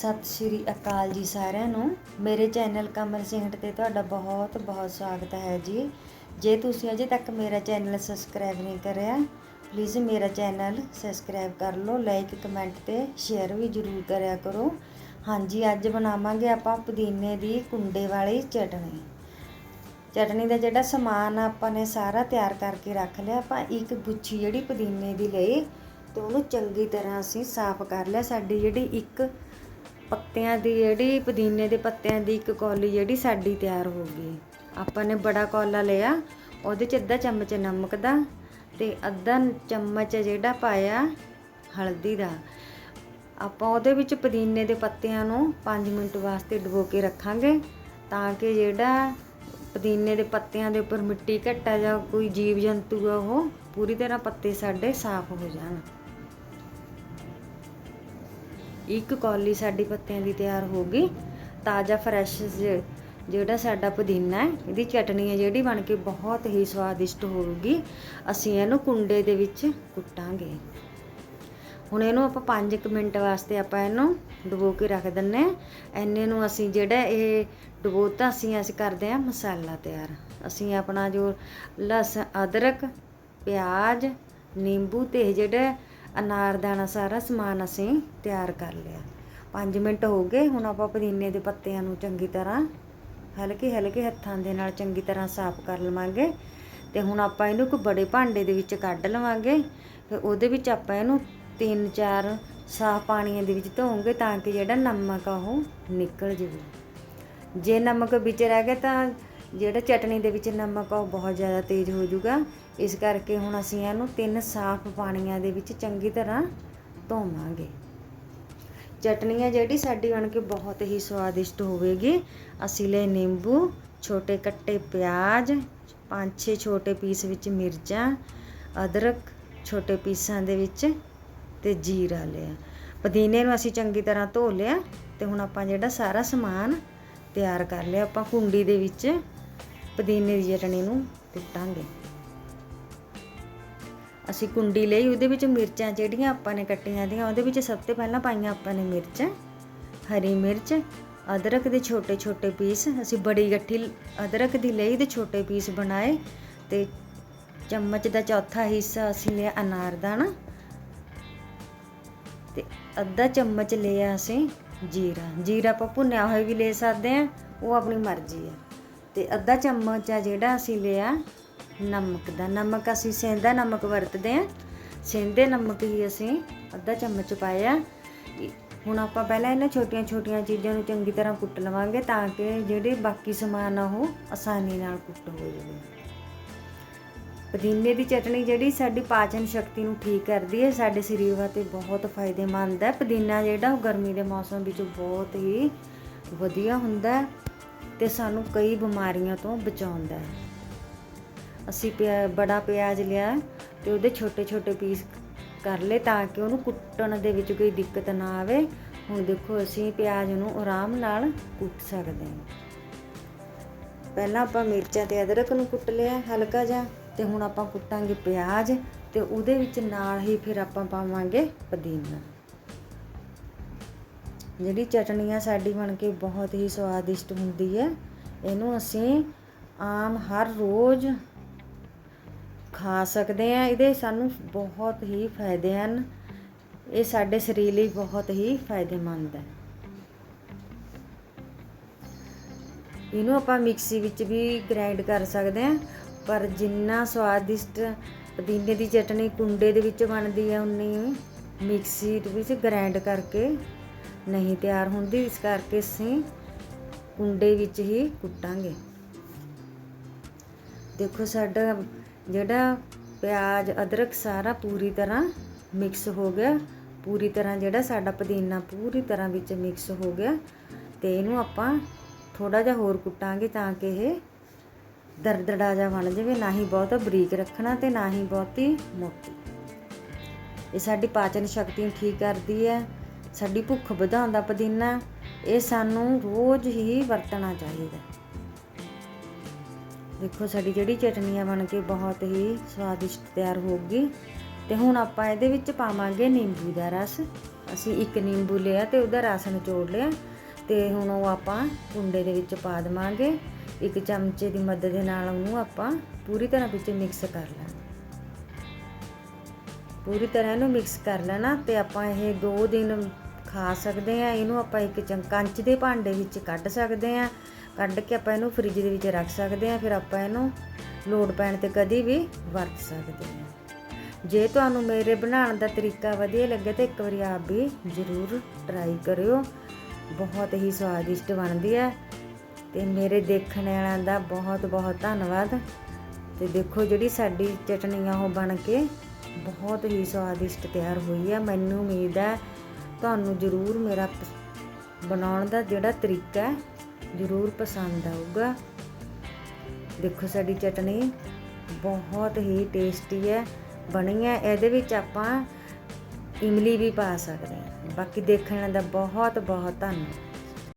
ਸਤਿ ਸ਼੍ਰੀ ਅਕਾਲ ਜੀ ਸਾਰਿਆਂ ਨੂੰ। ਮੇਰੇ ਚੈਨਲ ਕਮਲ ਸਿੰਘਟ ਤੇ ਤੁਹਾਡਾ ਬਹੁਤ ਬਹੁਤ ਸਵਾਗਤ ਹੈ ਜੀ। ਜੇ ਤੁਸੀਂ ਅਜੇ ਤੱਕ ਮੇਰਾ ਚੈਨਲ ਸਬਸਕ੍ਰਾਈਬ ਨਹੀਂ ਕਰਿਆ ਪਲੀਜ਼ ਮੇਰਾ ਚੈਨਲ ਸਬਸਕ੍ਰਾਈਬ ਕਰ ਲਓ ਲਾਈਕ ਕਮੈਂਟ ਤੇ ਸ਼ੇਅਰ ਵੀ ਜ਼ਰੂਰ ਕਰਿਆ ਕਰੋ। ਹਾਂਜੀ, ਅੱਜ ਬਣਾਵਾਂਗੇ ਆਪਾਂ ਪੁਦੀਨੇ ਦੀ ਕੁੰਡੇ ਵਾਲੀ ਚਟਣੀ ਚਟਣੀ ਦਾ ਜਿਹੜਾ ਸਮਾਨ ਆ, ਆਪਾਂ ਨੇ ਸਾਰਾ ਤਿਆਰ ਕਰਕੇ ਰੱਖ ਲਿਆ। ਆਪਾਂ ਇੱਕ ਗੁੱਛੀ ਜਿਹੜੀ ਪੁਦੀਨੇ ਦੀ ਲਈ, ਤੇ ਉਹਨੂੰ ਚੰਗੀ ਤਰ੍ਹਾਂ ਅਸੀਂ ਸਾਫ਼ ਕਰ ਲਿਆ। ਸਾਡੀ ਜਿਹੜੀ ਇੱਕ ਪੱਤਿਆਂ ਦੀ ਜਿਹੜੀ ਪੁਦੀਨੇ ਦੇ ਪੱਤਿਆਂ ਦੀ ਇੱਕ ਕੌਲੀ ਜਿਹੜੀ ਸਾਡੀ ਤਿਆਰ ਹੋ ਗਈ। ਆਪਾਂ ਨੇ ਬੜਾ ਕੌਲਾ ਲਿਆ, ਉਹਦੇ ਚ ਅੱਧਾ ਚਮਚ ਨਮਕ ਦਾ ਤੇ ਅੱਧਾ ਚਮਚ ਜਿਹੜਾ ਪਾਇਆ ਹਲਦੀ ਦਾ। ਆਪਾਂ ਉਹਦੇ ਵਿੱਚ ਪੁਦੀਨੇ ਦੇ ਪੱਤਿਆਂ ਨੂੰ 5 ਮਿੰਟ ਵਾਸਤੇ ਡੁਬੋ ਕੇ ਰੱਖਾਂਗੇ ਤਾਂ ਕਿ ਜਿਹੜਾ ਪੁਦੀਨੇ ਦੇ ਪੱਤਿਆਂ ਦੇ ਉੱਪਰ ਮਿੱਟੀ ਘੱਟਾ ਜਾਂ ਕੋਈ ਜੀਵ ਜੰਤੂ ਆ ਉਹ ਪੂਰੀ ਤਰ੍ਹਾਂ ਪੱਤੇ ਸਾਡੇ ਸਾਫ਼ ਹੋ ਜਾਣ। ਇੱਕ ਕੌਲੀ ਸਾਡੀ ਪੱਤਿਆਂ ਦੀ ਤਿਆਰ ਹੋ ਗਈ, ਤਾਜ਼ਾ ਫਰੈਸ਼ ਜਿਹੜਾ ਸਾਡਾ ਪੁਦੀਨਾ ਹੈ, ਇਹਦੀ ਚਟਨੀ ਹੈ ਜਿਹੜੀ ਬਣ ਕੇ ਬਹੁਤ ਹੀ ਸਵਾਦਿਸ਼ਟ ਹੋਊਗੀ। ਅਸੀਂ ਇਹਨੂੰ ਕੁੰਡੇ ਦੇ ਵਿੱਚ ਕੁੱਟਾਂਗੇ। ਹੁਣ ਇਹਨੂੰ ਆਪਾਂ 5 ਮਿੰਟ ਵਾਸਤੇ ਆਪਾਂ ਇਹਨੂੰ ਡੁਬੋ ਕੇ ਰੱਖ ਦਿੰਨੇ ਆ ਐਨੇ ਨੂੰ ਅਸੀਂ ਜਿਹੜਾ ਇਹ ਡੁਬੋਤਾ ਅਸੀਂ ਅਸੀਂ ਕਰਦੇ ਆ ਮਸਾਲਾ ਤਿਆਰ। ਅਸੀਂ ਆਪਣਾ ਜੋ ਲਸ ਅਦਰਕ, ਪਿਆਜ਼, ਨਿੰਬੂ ਤੇ ਜਿਹੜਾ ਅਨਾਰਦਾਨਾ ਸਾਰਾ ਸਮਾਨ ਅਸੀਂ ਤਿਆਰ ਕਰ ਲਿਆ। 5 ਮਿੰਟ ਹੋ ਗਏ, ਹੁਣ ਆਪਾਂ ਪੁਦੀਨੇ ਦੇ ਪੱਤਿਆਂ ਨੂੰ ਚੰਗੀ ਤਰ੍ਹਾਂ ਹਲਕੇ ਹਲਕੇ ਹੱਥਾਂ ਦੇ ਨਾਲ ਚੰਗੀ ਤਰ੍ਹਾਂ ਸਾਫ਼ ਕਰ ਲਵਾਂਗੇ ਤੇ ਹੁਣ ਆਪਾਂ ਇਹਨੂੰ ਇੱਕ ਬੜੇ ਭਾਂਡੇ ਦੇ ਵਿੱਚ ਕੱਢ ਲਵਾਂਗੇ। ਫਿਰ ਉਹਦੇ ਵਿੱਚ ਆਪਾਂ ਇਹਨੂੰ ਤਿੰਨ ਚਾਰ ਸਾਫ਼ ਪਾਣੀਆਂ ਦੇ ਵਿੱਚ ਧੋਵਾਂਗੇ ਤਾਂ ਕਿ ਜਿਹੜਾ ਨਮਕ ਆ ਉਹ ਨਿਕਲ ਜਾਵੇ। ਜੇ ਨਮਕ ਵਿੱਚ ਰਹਿ ਗਿਆ ਤਾਂ ਜਿਹੜਾ ਚਟਣੀ ਦੇ ਵਿੱਚ ਨਮਕ ਆ ਉਹ ਬਹੁਤ ਜ਼ਿਆਦਾ ਤੇਜ਼ ਹੋ ਜਾਊਗਾ। ਇਸ ਕਰਕੇ ਹੁਣ ਅਸੀਂ ਇਹਨੂੰ ਤਿੰਨ ਸਾਫ਼ ਪਾਣੀਆਂ ਦੇ ਵਿੱਚ ਚੰਗੀ ਤਰ੍ਹਾਂ ਧੋਵਾਂਗੇ। ਚਟਣੀ ਹੈ ਜਿਹੜੀ ਸਾਡੀ ਬਣ ਕੇ ਬਹੁਤ ਹੀ ਸਵਾਦਿਸ਼ਟ ਹੋਵੇਗੀ। ਅਸੀਂ ਲੈ ਨਿੰਬੂ, ਛੋਟੇ ਕੱਟੇ ਪਿਆਜ਼, ਪੰਜ ਛੇ ਛੋਟੇ ਪੀਸ ਵਿੱਚ ਮਿਰਚਾਂ, ਅਦਰਕ, ਛੋਟੇ ਪੀਸਾਂ ਦੇ ਵਿੱਚ ਤੇ ਜੀਰਾ ਲਿਆ। ਪੁਦੀਨੇ ਨੂੰ ਅਸੀਂ ਚੰਗੀ ਤਰ੍ਹਾਂ ਧੋ ਲਿਆ ਤੇ ਹੁਣ ਆਪਾਂ ਜਿਹੜਾ ਸਾਰਾ ਸਮਾਨ ਤਿਆਰ ਕਰ ਲਿਆ। ਆਪਾਂ ਕੁੰਡੀ ਦੇ ਵਿੱਚ ਪੁਦੀਨੇ ਦੀ ਚਟਣੀ ਨੂੰ ਕੁੱਟਾਂਗੇ ਅਸੀਂ ਕੁੰਡੀ ਲਈ, ਉਹਦੇ ਵਿੱਚ ਮਿਰਚਾਂ ਜਿਹੜੀਆਂ ਆਪਾਂ ਨੇ ਕੱਟੀਆਂ ਦੀਆਂ, ਉਹਦੇ ਵਿੱਚ ਸਭ ਤੋਂ ਪਹਿਲਾਂ ਪਾਈਆਂ ਆਪਾਂ ਨੇ ਮਿਰਚ, ਹਰੀ ਮਿਰਚ, ਅਦਰਕ ਦੇ ਛੋਟੇ ਛੋਟੇ ਪੀਸ। ਅਸੀਂ ਬੜੀ ਗੱਠੀ ਅਦਰਕ ਦੀ ਲਈ ਦੇ ਛੋਟੇ ਪੀਸ ਬਣਾਏ ਤੇ ਚਮਚ ਦਾ ਚੌਥਾ ਹਿੱਸਾ ਅਸੀਂ ਲਿਆ ਅਨਾਰਦਾਨਾ ਤੇ ਅੱਧਾ ਚਮਚ ਲਿਆ ਅਸੀਂ ਜੀਰਾ। ਜੀਰਾ ਆਪਾਂ ਭੁੰਨਿਆ ਹੋਇਆ ਵੀ ਲੈ ਸਕਦੇ ਆ ਉਹ ਆਪਣੀ ਮਰਜ਼ੀ ਹੈ। ਤੇ ਅੱਧਾ ਚਮਚ ਆ ਜਿਹੜਾ ਅਸੀਂ ਲਿਆ ਨਮਕ ਦਾ। ਨਮਕ ਅਸੀਂ ਸੇਂਦਾ ਨਮਕ ਵਰਤਦੇ ਆ ਸੇਂਦੇ ਨਮਕ ਹੀ ਅਸੀਂ ਅੱਧਾ ਚਮਚ ਪਾਇਆ। ਹੁਣ ਆਪਾਂ ਪਹਿਲਾਂ ਇਹਨਾਂ ਛੋਟੀਆਂ ਛੋਟੀਆਂ ਚੀਜ਼ਾਂ ਨੂੰ ਚੰਗੀ ਤਰ੍ਹਾਂ ਕੁੱਟ ਲਵਾਂਗੇ ਤਾਂ ਕਿ ਜਿਹੜੇ ਬਾਕੀ ਸਮਾਨ ਆ ਉਹ ਆਸਾਨੀ ਨਾਲ ਕੁੱਟ ਹੋ ਜਾਵੇ। ਪੁਦੀਨੇ ਦੀ ਚਟਣੀ ਜਿਹੜੀ ਸਾਡੀ ਪਾਚਨ ਸ਼ਕਤੀ ਨੂੰ ਠੀਕ ਕਰਦੀ ਹੈ, ਸਾਡੇ ਸਰੀਰ ਵਾਸਤੇ ਬਹੁਤ ਫਾਇਦੇਮੰਦ ਹੈ। ਪੁਦੀਨਾ ਜਿਹੜਾ ਉਹ ਗਰਮੀ ਦੇ ਮੌਸਮ ਵਿੱਚ ਬਹੁਤ ਹੀ ਵਧੀਆ ਹੁੰਦਾ ਹੈ। ਤੇ ਸਾਨੂੰ ਕਈ ਬਿਮਾਰੀਆਂ ਤੋਂ ਬਚਾਉਂਦਾ ਹੈ। ਅਸੀਂ ਪਿਆ, ਬੜਾ ਪਿਆਜ਼ ਲਿਆ ਤੇ ਉਹਦੇ ਛੋਟੇ ਛੋਟੇ ਪੀਸ ਕਰ ਲਏ ਤਾਂ ਕਿ ਉਹਨੂੰ ਕੁੱਟਣ ਦੇ ਵਿੱਚ ਕੋਈ ਦਿੱਕਤ ਨਾ ਆਵੇ। ਹੁਣ ਦੇਖੋ, ਅਸੀਂ ਪਿਆਜ਼ ਨੂੰ ਆਰਾਮ ਨਾਲ ਕੁੱਟ ਸਕਦੇ ਹਾਂ। ਪਹਿਲਾਂ ਆਪਾਂ ਮਿਰਚਾਂ ਤੇ ਅਦਰਕ ਨੂੰ ਕੁੱਟ ਲਿਆ ਹਲਕਾ ਜਿਹਾ ਤੇ ਹੁਣ ਆਪਾਂ ਕੁੱਟਾਂਗੇ ਪਿਆਜ਼ ਤੇ ਉਹਦੇ ਵਿੱਚ ਨਾਲ ਹੀ ਫਿਰ ਆਪਾਂ ਪਾਵਾਂਗੇ ਪੁਦੀਨਾ। ਜਿਹੜੀ ਚਟਨੀ ਆ ਸਾਡੀ ਬਣ ਕੇ ਬਹੁਤ ਹੀ ਸਵਾਦਿਸ਼ਟ ਹੁੰਦੀ ਹੈ, ਇਹਨੂੰ ਅਸੀਂ ਆਮ ਹਰ ਰੋਜ਼ ਖਾ ਸਕਦੇ ਆ ਇਹਦੇ ਸਾਨੂੰ ਬਹੁਤ ਹੀ ਫਾਇਦੇ ਹਨ। ਇਹ ਸਾਡੇ ਸਰੀਰ ਲਈ ਬਹੁਤ ਹੀ ਫਾਇਦੇਮੰਦ ਹੈ। ਇਹਨੂੰ ਆਪਾਂ ਮਿਕਸੀ ਵਿੱਚ ਵੀ ਗ੍ਰਾਈਂਡ ਕਰ ਸਕਦੇ ਆ ਪਰ ਜਿੰਨਾ ਸਵਾਦਿਸ਼ਟ ਪੁਦੀਨੇ ਦੀ ਚਟਨੀ ਕੁੰਡੇ ਦੇ ਵਿੱਚ ਬਣਦੀ ਹੈ, ਉਨੀ ਮਿਕਸੀ ਵਿੱਚ ਗ੍ਰਾਈਂਡ ਕਰਕੇ ਨਹੀਂ ਤਿਆਰ ਹੁੰਦੀ, ਇਸ ਕਰਕੇ ਅਸੀਂ ਕੁੰਡੇ ਵਿੱਚ ਹੀ ਕੁੱਟਾਂਗੇ। ਦੇਖੋ ਸਾਡਾ ਜਿਹੜਾ ਪਿਆਜ਼, ਅਦਰਕ ਸਾਰਾ ਪੂਰੀ ਤਰ੍ਹਾਂ ਮਿਕਸ ਹੋ ਗਿਆ। ਪੂਰੀ ਤਰ੍ਹਾਂ ਜਿਹੜਾ ਸਾਡਾ ਪੁਦੀਨਾ ਪੂਰੀ ਤਰ੍ਹਾਂ ਵਿੱਚ ਮਿਕਸ ਹੋ ਗਿਆ ਤੇ ਇਹਨੂੰ ਆਪਾਂ ਥੋੜਾ ਜਿਹਾ ਹੋਰ ਕੁੱਟਾਂਗੇ ਤਾਂ ਕਿ ਇਹ ਦਰਦੜਾ ਜਿਹਾ ਬਣ ਜਾਵੇ। ਨਾ ਹੀ ਬਹੁਤ ਬਰੀਕ ਰੱਖਣਾ ਤੇ ਨਾ ਹੀ ਬਹੁਤੀ ਮੋਟੀ। ਇਹ ਸਾਡੀ ਪਾਚਨ ਸ਼ਕਤੀ ਨੂੰ ਠੀਕ ਕਰਦੀ ਹੈ। ਸਾਡੀ ਭੁੱਖ ਵਧਾਉਂਦਾ ਪੁਦੀਨਾ ਇਹ ਸਾਨੂੰ ਰੋਜ਼ ਹੀ ਵਰਤਣਾ ਚਾਹੀਦਾ ਦੇਖੋ, ਸਾਡੀ ਜਿਹੜੀ ਚਟਨੀ ਆ ਬਣ ਕੇ ਬਹੁਤ ਹੀ ਸਵਾਦਿਸ਼ਟ ਤਿਆਰ ਹੋ ਗਈ ਤੇ ਹੁਣ ਆਪਾਂ ਇਹਦੇ ਵਿੱਚ ਪਾਵਾਂਗੇ ਨਿੰਬੂ ਦਾ ਰਸ। ਅਸੀਂ ਇੱਕ ਨਿੰਬੂ ਲਿਆ ਤੇ ਉਹਦਾ ਰਸ ਨਿਚੋੜ ਲਿਆ। ਤੇ ਹੁਣ ਉਹ ਆਪਾਂ ਕੁੰਡੇ ਦੇ ਵਿੱਚ ਪਾ ਦੇਵਾਂਗੇ। ਇੱਕ ਚਮਚੇ ਦੀ ਮਦਦ ਦੇ ਨਾਲ ਉਹਨੂੰ ਆਪਾਂ ਪੂਰੀ ਤਰ੍ਹਾਂ ਵਿੱਚ ਮਿਕਸ ਕਰ ਲਾਂਗੇ। ਪੂਰੀ ਤਰ੍ਹਾਂ ਇਹਨੂੰ ਮਿਕਸ ਕਰ ਲੈਣਾ ਤੇ ਆਪਾਂ ਇਹ 2 ਦਿਨ ਖਾ ਸਕਦੇ ਆ ਇਹਨੂੰ ਆਪਾਂ ਇੱਕ ਚੰ ਕੰਚ ਦੇ ਭਾਂਡੇ ਵਿੱਚ ਕੱਢ ਸਕਦੇ ਆ ਕੱਢ ਕੇ ਆਪਾਂ ਇਹਨੂੰ ਫ੍ਰਿਜ ਦੇ ਵਿੱਚ ਰੱਖ ਸਕਦੇ ਆ ਫਿਰ ਆਪਾਂ ਇਹਨੂੰ ਲੋੜ ਪੈਣ ਤੇ ਕਦੀ ਵੀ ਵਰਤ ਸਕਦੇ ਆ ਜੇ ਤੁਹਾਨੂੰ ਮੇਰੇ ਬਣਾਉਣ ਦਾ ਤਰੀਕਾ ਵਧੀਆ ਲੱਗੇ ਤਾਂ ਇੱਕ ਵਾਰੀ ਆਪ ਵੀ ਜ਼ਰੂਰ ਟਰਾਈ ਕਰਿਓ। ਬਹੁਤ ਹੀ ਸਵਾਦਿਸ਼ਟ ਬਣਦੀ ਹੈ ਤੇ ਮੇਰੇ ਦੇਖਣ ਵਾਲਿਆਂ ਦਾ ਬਹੁਤ ਬਹੁਤ ਧੰਨਵਾਦ। ਤੇ ਦੇਖੋ ਜਿਹੜੀ ਸਾਡੀ ਚਟਨੀ ਆ ਉਹ ਬਣ ਕੇ ਬਹੁਤ ਹੀ ਸਵਾਦਿਸ਼ਟ ਤਿਆਰ ਹੋਈ ਹੈ। ਮੈਨੂੰ ਉਮੀਦ ਹੈ ਤੁਹਾਨੂੰ ਜ਼ਰੂਰ ਮੇਰਾ ਬਣਾਉਣ ਦਾ ਜਿਹੜਾ ਤਰੀਕਾ ਹੈ, ਜ਼ਰੂਰ ਪਸੰਦ ਆਊਗਾ। ਦੇਖੋ ਸਾਡੀ ਚਟਨੀ ਬਹੁਤ ਹੀ ਟੇਸਟੀ ਹੈ, ਬਣੀ ਹੈ। ਇਹਦੇ ਵਿੱਚ ਆਪਾਂ ਇਮਲੀ ਵੀ ਪਾ ਸਕਦੇ ਹਾਂ। ਬਾਕੀ ਦੇਖਣ ਦਾ ਬਹੁਤ ਬਹੁਤ ਧੰਨਵਾਦ।